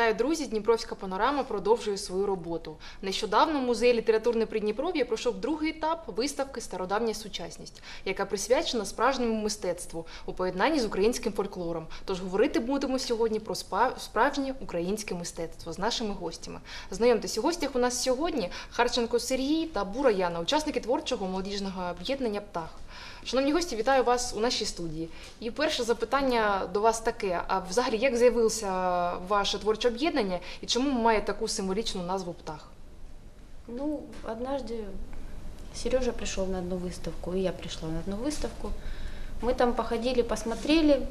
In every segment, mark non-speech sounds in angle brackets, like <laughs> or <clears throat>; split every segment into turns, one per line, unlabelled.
Вітаю, друзі! Дніпровська панорама продовжує свою роботу. Нещодавно музей літературне Придніпров'я пройшов другий етап виставки Стародавня сучасність, яка присвячена справжньому мистецтву у поєднанні з українським фольклором. Тож говорити будемо сьогодні про справжнє українське мистецтво з нашими гостями. Знайомтесь, у гостях у нас сьогодні Харченко Сергій та Бура Яна, учасники творчого молодіжного об'єднання Птах. Шановні гості, вітаю вас у нашій студії. І перше запитання до вас таке: а взагалі як з'явилося ваше творче об'єднання і чому має таку символічну назву птах?
Ну, однажды Сережа пришел на одну выставку, и я пришла на одну выставку. Мы там походили, посмотрели,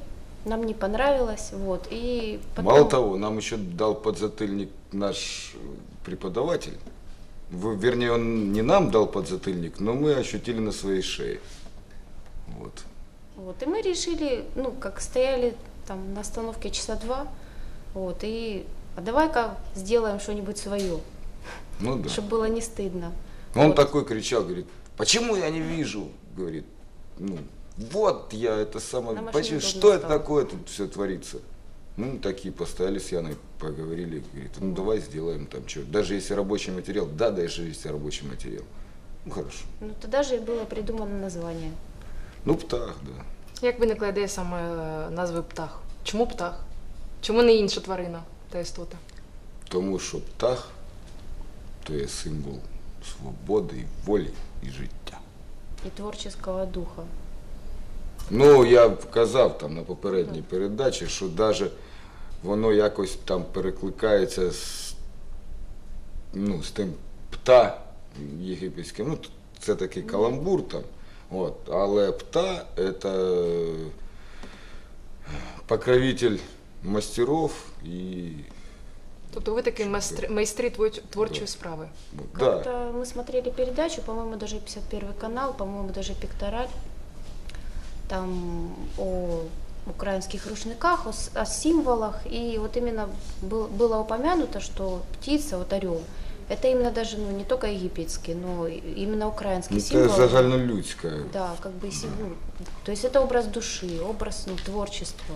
нам не понравилось, вот, и потом...
Мало того, нам еще дал подзатыльник наш э, преподаватель. В- Вернее, он не нам дал подзатыльник, но мы ощутили на своей шее. Вот.
Вот, и мы решили, ну, как стояли там на остановке часа два, вот, и а давай-ка сделаем что-нибудь свое,
Ну да.
чтобы было не стыдно.
Он
Вот.
такой кричал, говорит, почему я не вижу? Говорит, ну, вот я это самое, почему, что это
стало.
такое тут все творится? Ну, мы такие постояли с Яной, поговорили, говорит, ну давай сделаем там что. Даже если рабочий материал, да, даже если рабочий материал. Ну хорошо.
Ну, тогда же и было придумано название.
Ну, птах, да.
Як виникла ідея саме е, назви птах? Чому птах? Чому не інша тварина та істота?
Тому що птах то є символ свободи, і волі і життя.
И творческого духа.
Ну, я б казав там на попередній передачі, що навіть воно якось там перекликається з, ну, з тим пта єгипетським. Ну, це такий каламбур там. От. Але пта це покровитель мастеров і
Тобто ви такі майстри, майстри твор- творчої справи.
да.
Как-то мы смотрели передачу, по-моему, даже 51 канал, по-моему, даже Пектораль, там о украинских рушниках, о, с- о символах. И вот именно был- было упомянуто, что птица, вот орел, это именно даже ну, не только египетский, но и именно украинский
Ну,
символ.
це загальнолюдське.
Да, как бы си- ну, то есть это образ души, образ ну, творчества.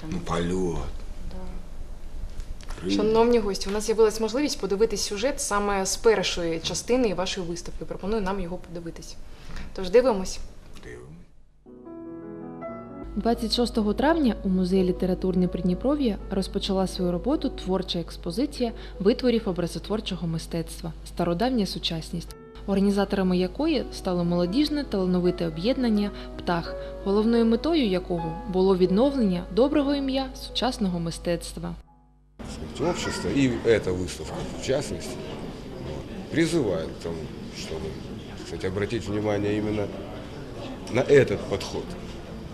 Там,
Ну, польот.
да.
крилля.
Шановні гості, у нас з'явилась можливість подивитись сюжет саме з першої частини вашої виставки. Пропоную нам його подивитись. Тож дивимось.
Дивимось.
26 травня у музеї літературне Придніпров'я розпочала свою роботу творча експозиція витворів образотворчого мистецтва Стародавня сучасність, організаторами якої стало молодіжне талановите об'єднання Птах, головною метою якого було відновлення доброго ім'я сучасного мистецтва.
сказать, общество и эта выставка, в частности, вот, призывает к тому, чтобы кстати, обратить внимание именно на этот подход.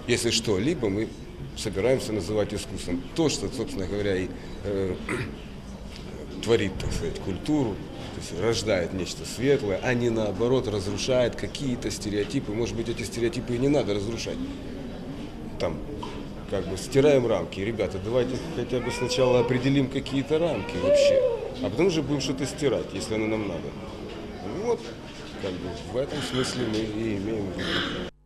Если что-либо мы собираемся называть искусством. То, что, собственно говоря, и э, <clears throat> творит, так сказать, культуру, то есть рождает нечто светлое, а не наоборот разрушает какие-то стереотипы. Может быть, эти стереотипы и не надо разрушать. Там как бы стираем рамки. Ребята, давайте хотя бы сначала определим какие-то рамки вообще, а потом уже будем что-то стирать, если оно нам надо. Вот, как бы в этом смысле мы и имеем в виду.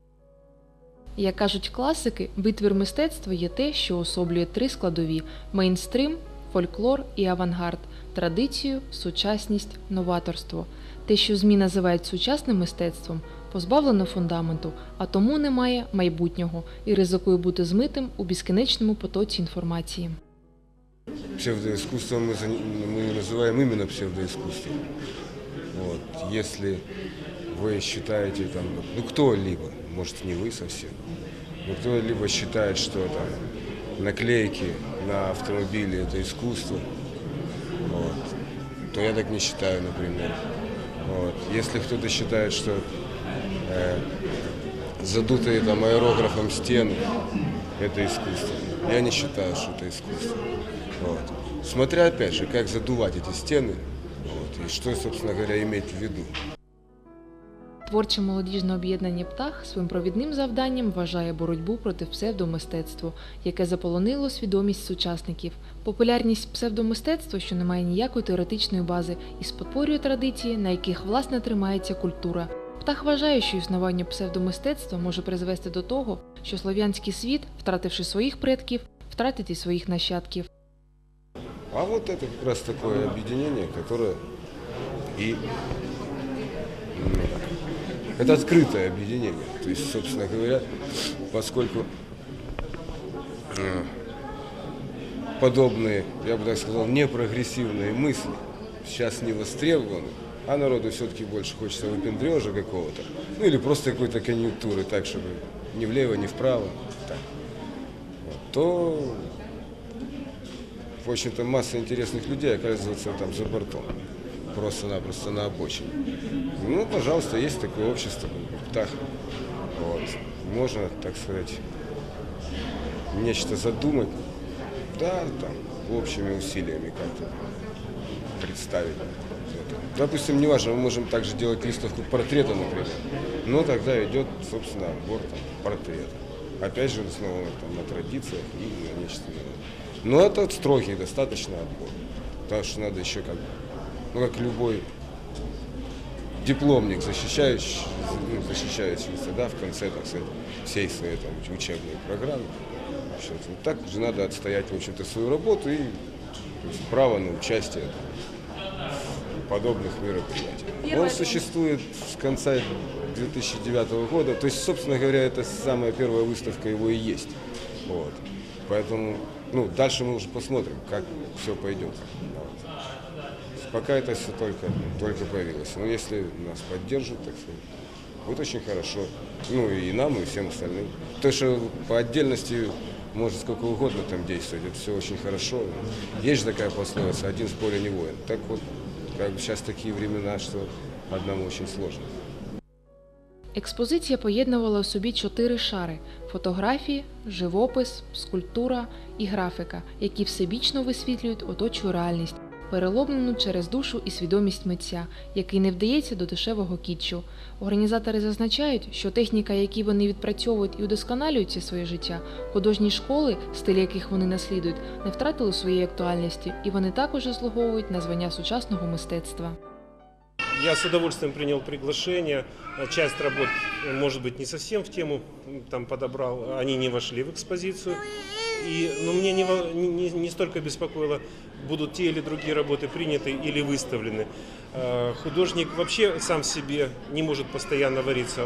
Як кажуть класики, витвір мистецтва є те, що особлює три складові: мейнстрим, фольклор і авангард, традицію, сучасність, новаторство. Те, що ЗМІ називають сучасним мистецтвом, позбавлено фундаменту, а тому немає майбутнього і ризикує бути змитим у безкінечному потоці інформації.
Псевдоискусством мы, зан- мы называем именно псевдоискусством. Вот. Если вы считаете, там, ну кто-либо, может не вы совсем, но кто-либо считает, что там наклейки на автомобиле это искусство, вот, то я так не считаю, например. Вот. Если кто-то считает, что э, задутые там аэрографом стены это искусство, я не считаю, что это искусство. Вот. Смотря опять же, как задувать эти стены, вот, и что, собственно говоря, иметь в виду.
Творче молодіжне об'єднання птах своїм провідним завданням вважає боротьбу проти псевдомистецтва, яке заполонило свідомість сучасників. Популярність псевдомистецтва, що не має ніякої теоретичної бази, і спотворює традиції, на яких власне тримається культура. Птах вважає, що існування псевдомистецтва може призвести до того, що слов'янський світ, втративши своїх предків, втратить і своїх нащадків.
А вот это как раз такое объединение, которое это открытое объединение. То есть, собственно говоря, поскольку э, подобные, я бы так сказал, непрогрессивные мысли сейчас не востребованы, а народу все-таки больше хочется выпендрежа какого-то, ну или просто какой-то конъюнктуры, так, чтобы ни влево, ни вправо, так, вот, то, в общем-то, масса интересных людей оказывается там за бортом, просто-напросто на обочине. Ну, пожалуйста, есть такое общество, птах, вот, можно, так сказать, нечто задумать, да, там, общими усилиями как-то представить. это. Допустим, неважно, мы можем также делать выставку портрета, например. Но тогда идет, собственно, отбор там, портрета. Опять же, снова там, на традициях и на нечто. Но это строгий достаточно отбор. Потому что надо еще как, ну, как любой дипломник, защищающий, ну, защищающийся, да, в конце, так сказать, всей своей там, учебной программы. Ну, Так же надо отстоять, в общем-то, свою работу и есть, право на участие в подобных мероприятиях. Он существует с конца 2009 года, то есть, собственно говоря, это самая первая выставка его и есть. Вот. Поэтому, ну, дальше мы уже посмотрим, как все пойдет. Вот. Пока это все только, только появилось. Но если нас поддержат, так сказать, будет очень хорошо. Ну и нам, и всем остальным. То, что по отдельности может сколько угодно там действовать, это все очень хорошо. Есть же такая пословица, один с поля не воин. Так вот, как бы сейчас такие времена, что одному очень сложно.
Експозиція поєднувала у собі чотири шари: фотографії, живопис, скульптура і графіка, які всебічно висвітлюють оточу реальність, переломлену через душу і свідомість митця, який не вдається до дешевого кітчу. Організатори зазначають, що техніка, які вони відпрацьовують і удосконалюють ці своє життя, художні школи, стиль яких вони наслідують, не втратили своєї актуальності, і вони також заслуговують на звання сучасного мистецтва.
Я с удовольствием принял приглашение. Часть работ, э, может быть, не совсем в тему м, там подобрал, они не вошли в экспозицию. И, но мне не, во- не, не- не столько беспокоило, будут те или другие работы приняты или выставлены. Э, Художник вообще сам себе не может постоянно вариться.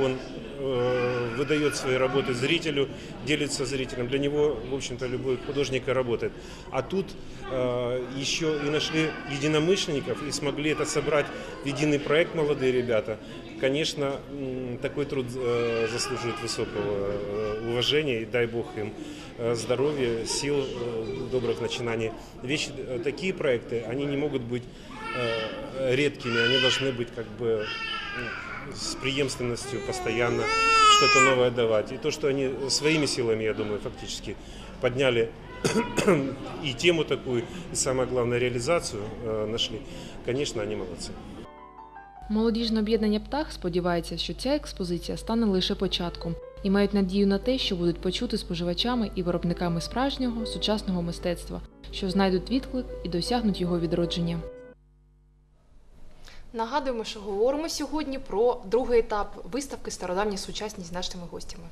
Он э, выдает свои работы зрителю, делится с зрителем. Для него, в общем-то, любой художник и работает. А тут э, еще и нашли единомышленников и смогли это собрать в единый проект молодые ребята. Конечно, такой труд э, заслуживает высокого э, уважения и дай бог им э, здоровья, сил, добрых начинаний. Вещи, такие проекты, они не могут быть редкими, они должны быть как бы с преемственностью постоянно что-то новое давать. И то, что они своими силами, я думаю, фактически подняли <clears throat> и тему такую, и самое главное, реализацию э, нашли, конечно, они молодцы.
Молодіжне об'єднання птах сподівається, що ця експозиція стане лише початком і мають надію на те, що будуть почути споживачами і виробниками справжнього сучасного мистецтва, що знайдуть відклик і досягнуть його відродження.
Нагадуємо, що говоримо сьогодні про другий етап виставки Стародавня сучасність з нашими гостями.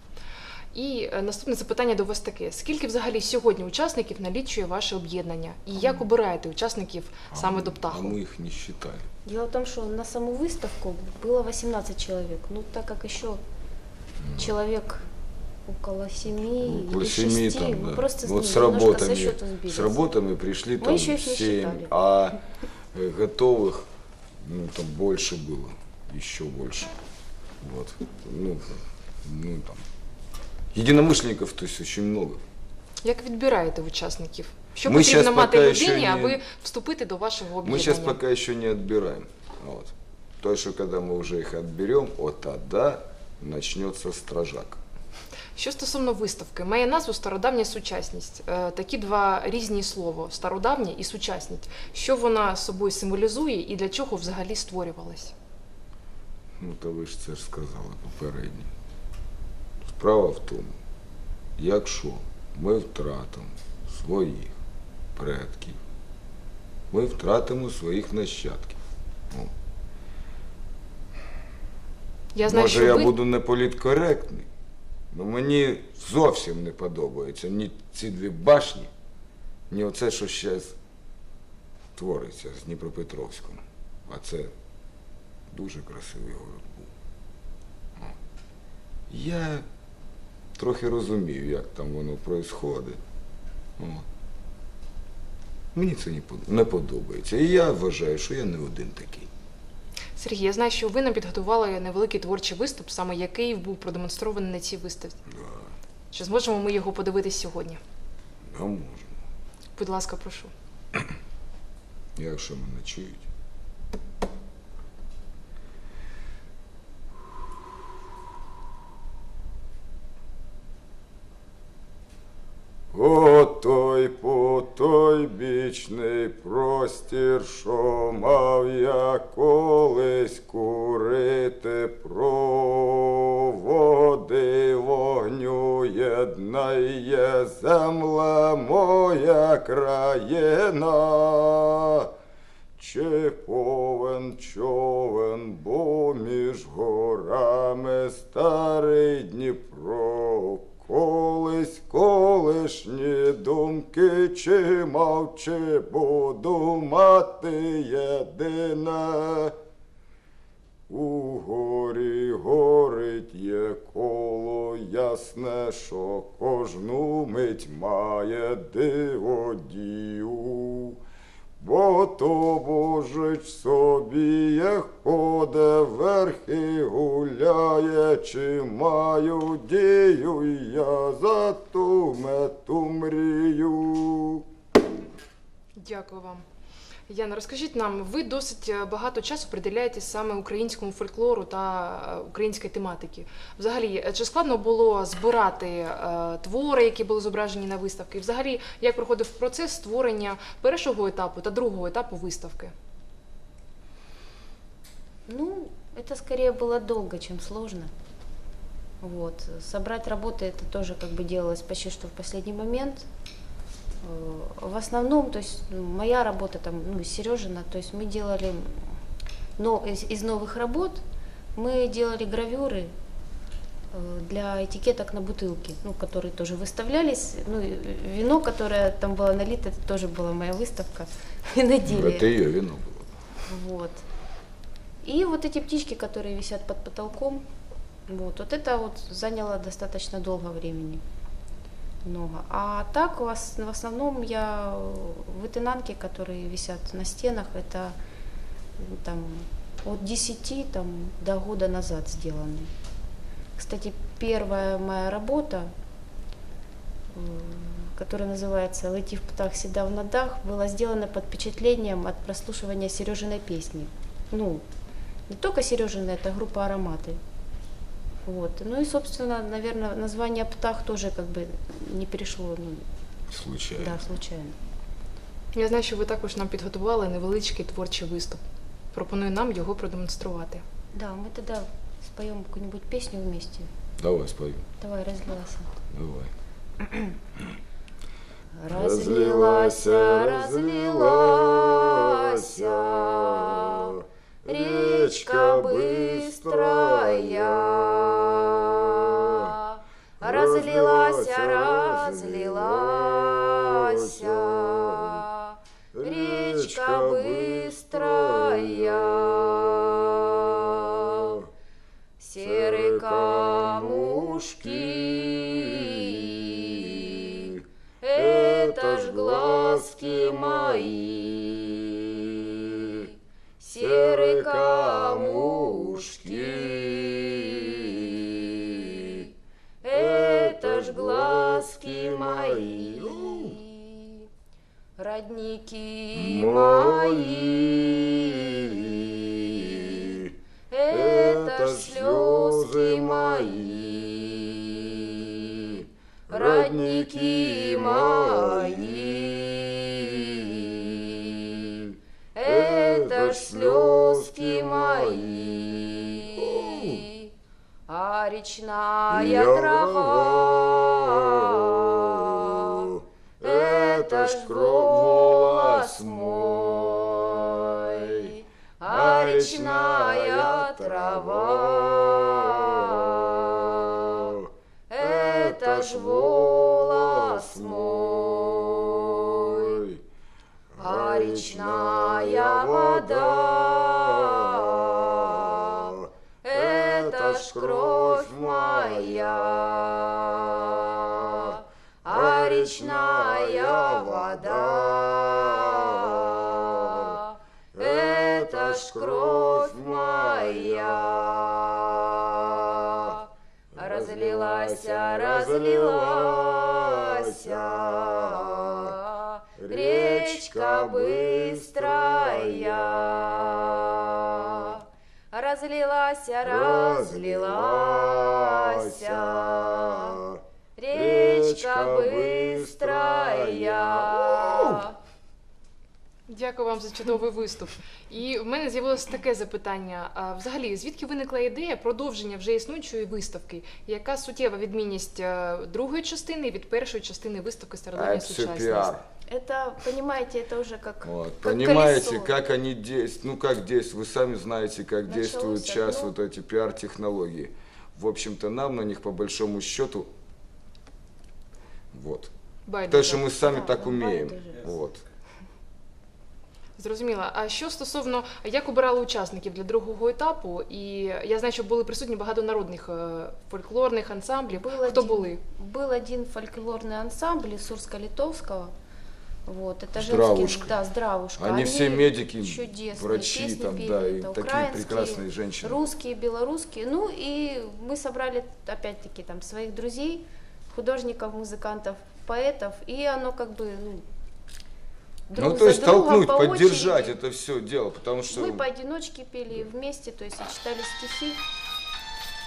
І е, наступне запитання до вас таке: скільки взагалі сьогодні учасників налічує ваше об'єднання? І як обираєте учасників саме до
А
птаху?
мы их не считали.
Дело в том, что на саму выставку было 18 человек. Ну, так как еще человек около 7
Ну,
или
Около 7
6,
там,
мы
да.
просто
вот
с
с
ним немножко со
работами,
счету сбились.
с работами пришли
Мы
там
еще их не
7,
считали.
а э, готовых, ну, там больше было, еще больше. Вот. Ну, ну, там. Единомышленников, то есть очень много.
Як відбираєте учасників? Що
Ми
потрібно
щас
мати
поки
людині,
ще не-
аби вступити до вашого
Мы
об'єднання?
сейчас пока еще не отбираем. Вот. То, что когда мы уже их отберем, вот тогда начнется стражак.
Що стосовно виставки, має назву Стародавня сучасність. Е, Такі два різні слова стародавня і сучасність. Що вона собою символізує і для чого взагалі створювалась?
Ну, то ви ж це ж сказали попередньо. Справа в тому, якщо ми втратимо своїх предків, ми втратимо своїх нащадків. Ну,
Я знаю,
Може,
що
я
ви
буду не політкоректний, але мені зовсім не подобається ні ці дві башні, ні оце, що зараз твориться з Дніпропетровськом. А це дуже красивий город був. О. Я трохи розумію, як там воно. О. Мені це не подобається. І я вважаю, що я не один такий.
Сергій, я знаю, що ви нам підготували невеликий творчий виступ, саме який був продемонстрований на цій виставці.
Да,
Чи зможемо ми його подивитись сьогодні?
да можна.
Будь ласка, прошу.
Якщо мене чують. О той по той бічний простір, що мав я колись курити проводи вогню єднає земля моя країна. Чи повен човен, бо між горами старий Дніпро, думки, чи мовчи буду мати єдине. У горі горить є коло ясне, що кожну мить має диводію. Бо то божич собі ходе верхи гуляє, чи маю дію я за ту мету мрію.
Дякую вам. Яна, розкажіть нам, ви досить е, багато часу приділяєте саме українському фольклору та е, українській тематики. Взагалі, е, чи складно було збирати е, твори, які були зображені на виставці? Взагалі, як проходив процес створення першого етапу та другого етапу виставки?
Ну, это скорее было долго, чем сложно. Вот. Собрать работы это тоже как бы делалось почти что в последний момент. Э, В основном, то есть ну, моя работа там, ну, Сережина, то есть мы делали, но из, из новых работ мы делали гравюры э, для этикеток на бутылке, ну, которые тоже выставлялись. Ну, и вино, которое там было налито, это тоже была моя выставка <laughs> виноделия.
Це її віно було.
Вот. И вот эти птички, которые висят под потолком, вот, вот это вот заняло достаточно долго времени. Много. А так у вас в основном я э, вытынанки, которые висят на стенах, это там от 10 там, до года назад сделаны. Кстати, первая моя работа, м, которая называется «Летив птах сідав на дах», была сделана под впечатлением от прослушивания Сережиной песни. Ну, не только Сережина, это группа «Ароматы». Вот. Ну и, собственно, наверное, название «Птах» тоже как бы не перешло, ну,
Случайно.
да, случайно.
Я знаю, що ви також нам підготували невеличкий творчий виступ. Пропоную нам його продемонструвати.
Да, мы тогда споем какую-нибудь песню вместе.
Давай спою.
Давай, разлилась.
Давай. <clears throat>
Разлилася, разлилася, речка быстрая. Разлилася, разлилася, речка быстрая. Серые камушки, это ж глазки мои. Мои, это слезы мои, родники мои, это слезки мои, а речная трава, это ж голос а речная трава, это ж голос мой, а речная вода, разлилась, речка быстрая. Разлилась, разлилась, речка быстрая.
Дякую вам за чудовий виступ. І в мене з'явилося таке запитання: а взагалі, звідки виникла ідея продовження вже існуючої виставки? Яка суттєва відмінність е, другої частини від першої частини виставки
А
Стародавня
это все
сучасність?
пиар.
Это, понимаете, это уже как,
Вот.
как
Понимаете,
колесо.
как они действуют, ну как действуют, вы сами знаете, как
Началось
действуют сейчас
одно.
вот эти пиар-технологии. В общем-то, нам на них по большому счету, вот.
Байдуже.
То, что мы сами
Да,
так
ну,
умеем.
байдуже.
Вот.
Зрозуміло. А що стосовно як обирали учасників для другого етапу? І я знаю, що були присутні багато народних е, фольклорних ансамблів.
Был
Хто
один-
були?
Был один фольклорный ансамбль из Сурска-Литовского. Вот, это
Здравушка.
женский, да, здравушка.
Они все медики,
чудесные
врачи,
песни
там,
пели,
да, и
это
такие
украинские,
прекрасные женщины.
Русские, белорусские. Ну и мы собрали, опять-таки, там своих друзей, художников, музыкантов, поэтов, и оно как бы, ну, друг
ну,
за
то есть
другом
толкнуть,
по
поддержать
очереди.
это все дело, потому что...
Мы поодиночке пели вместе, то есть и читали стихи.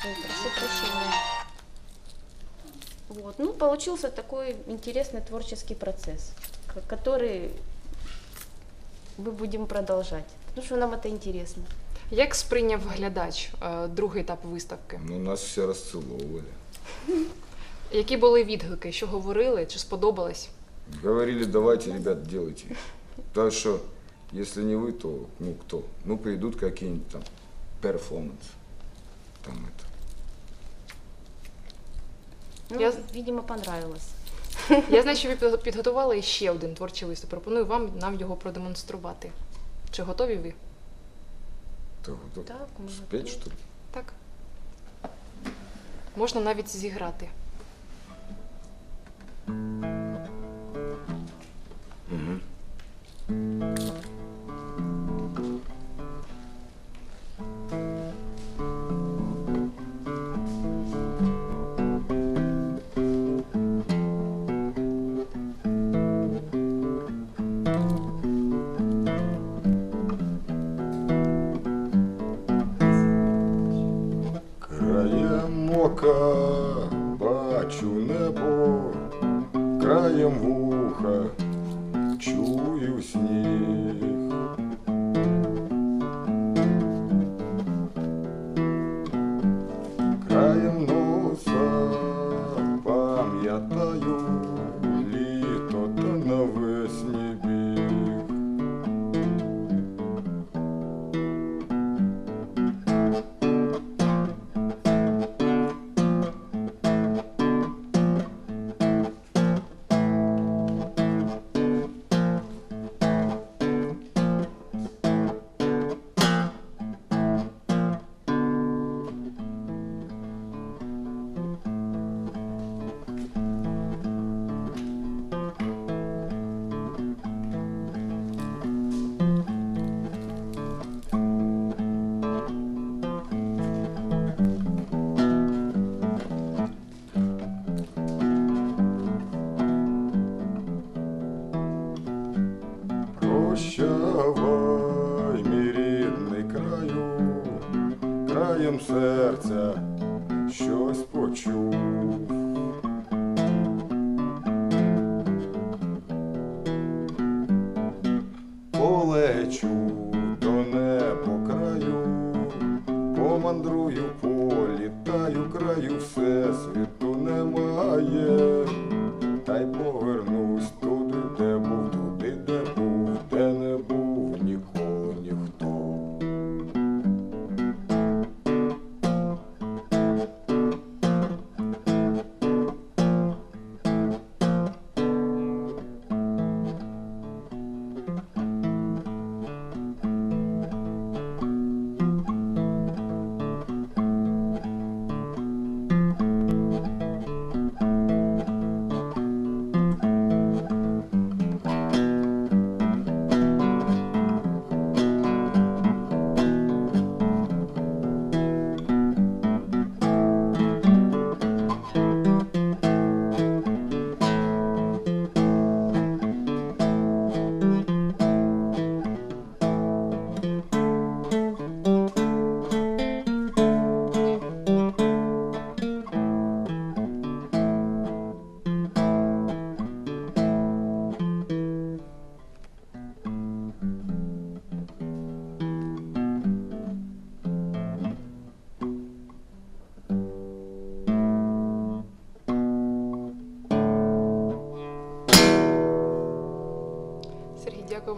Ой, прошу прощения. Вот. Ну, получился такой интересный творческий процесс, к- который мы будем продолжать, потому что нам это интересно.
Як сприйняв глядач е, другий етап виставки?
Ну, нас все расцеловывали.
Які були відгуки? Що говорили? Чи сподобалось?
Говорили, давайте, ребят, делайте. Потому что, если не вы, то, ну, кто? Ну, придут какие-нибудь там перформанс. Там это.
Ну,
Я-
видимо, понравилось.
Я знаю, що ви під- підготували ще один творчий виступ. Пропоную вам нам його продемонструвати. Чи готові ви?
То, то
Так, мы
спеть,
готовы.
что ли?
Так. Можна навіть зіграти.
Бачу небо, краєм вуха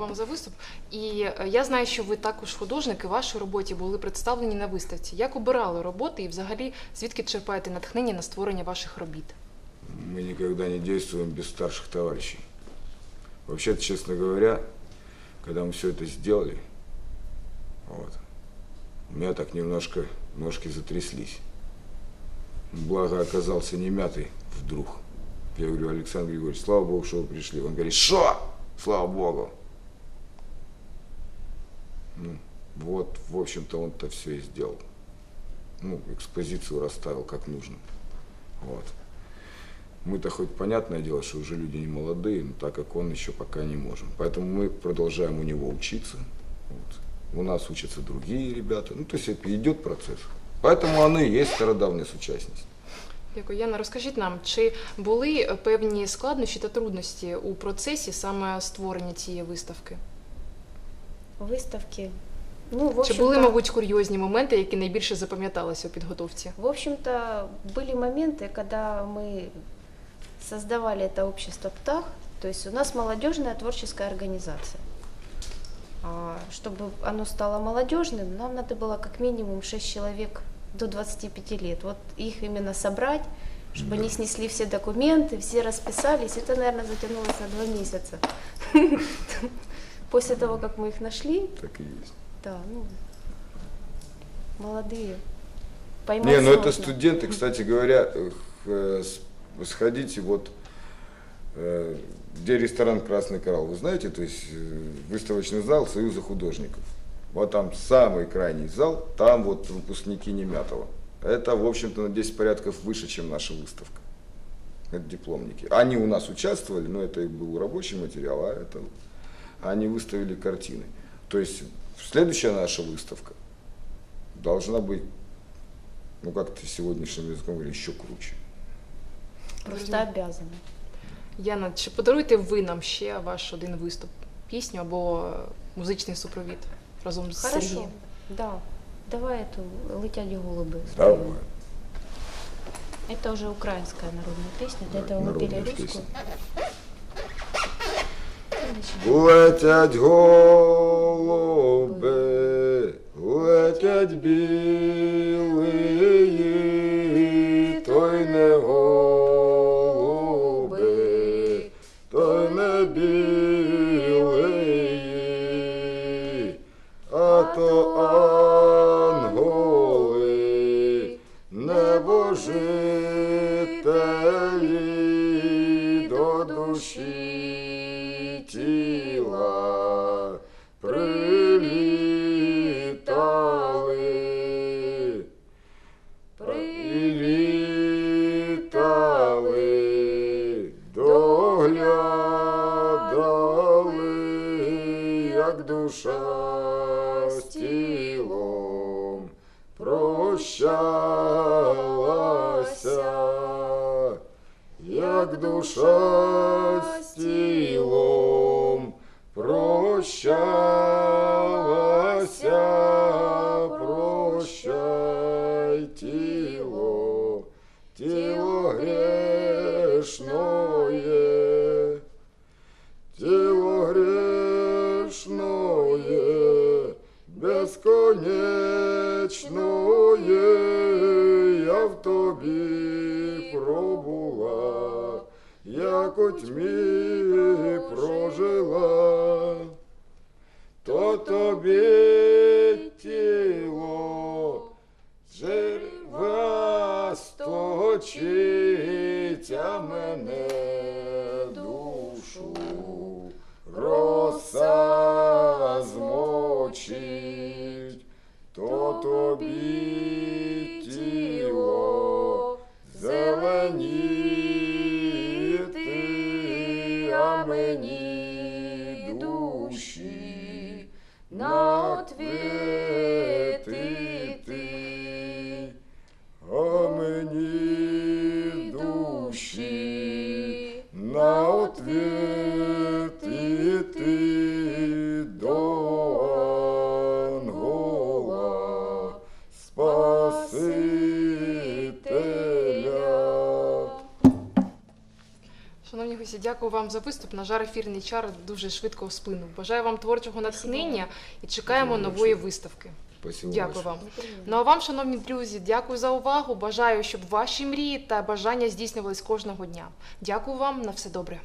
вам за виступ. І е, я знаю, що ви також художник, і ваші роботи були представлені на виставці. Як обирали роботи і взагалі звідки черпаєте натхнення на створення ваших робіт?
Мы никогда не действуем без старших товарищей. Вообще-то, честно говоря, когда мы все это сделали, вот, у меня так немножко ножки затряслись. Благо оказался не мятый вдруг. Я говорю, Александр Григорьевич, слава Богу, что вы пришли. Он говорит, что? Слава Богу. Ну, вот, в общем-то, он-то все и сделал. Ну, экспозицию расставил как нужно. Вот. Мы-то хоть понятное дело, что уже люди не молодые, но так как он еще пока не можем. Поэтому мы продолжаем у него учиться. Вот. У нас учатся другие ребята. Ну, то есть это идет процесс. Поэтому они и есть стародавняя сучасність.
Дякую. Яна, розкажіть нам, чи були е, певні складнощі та трудності у процесі саме створення цієї виставки?
Выставки. Ну, в
Чи
общем-то,
були, мабуть, курйозні моменти, які найбільше запам'яталися у підготовці?
в общем-то, были моменты, когда мы создавали это общество ПТАХ, то есть у нас молодежная творческая организация. А Чтобы оно стало молодежным, нам надо было как минимум 6 человек до 25 лет. Вот их именно собрать, чтобы они снесли все документы, все расписались. Это, наверное, затянулось на два месяца. <laughs> После того, как мы их нашли,
Так и есть.
да, ну, молодые. Поймать
Не, ну это студенты, кстати говоря, э, сходите вот, э, где ресторан Красный Коралл, вы знаете, то есть э, выставочный зал Союза художников. Вот там самый крайний зал, там вот выпускники Немятова. Это, в общем-то, на 10 порядков выше, чем наша выставка. Это дипломники. Они у нас участвовали, но это был рабочий материал, а это они выставили картины. То есть следующая наша выставка должна быть ну как ты сегодняшним языком говоришь, еще круче.
Просто обязаны.
Яна, чи подаруєте ви нам ще ваш один виступ, пісню або е, музичний супровід разом з
Хорошо.
Сергієм?
Да. Давай эту «Летят голуби».
Давай.
Это уже украинская народная песня. До этого мы
Народная
пели
песня.
русскую.
Летять голуби, летять білий, той не голуби, тобі пробула, як у тьмі прожила, то тобі тіло жива сточить, а мене душу роса змочить, то тобі
Odwiedź. Дякую. вам за виступ. На жаль, ефірний чар дуже швидко сплинув. Бажаю вам творчого натхнення і чекаємо нової виставки.
Спасибо
Дякую вам. Ну а вам, шановні друзі, дякую за увагу. Бажаю, щоб ваші мрії та бажання здійснювались кожного дня. Дякую вам на все добре.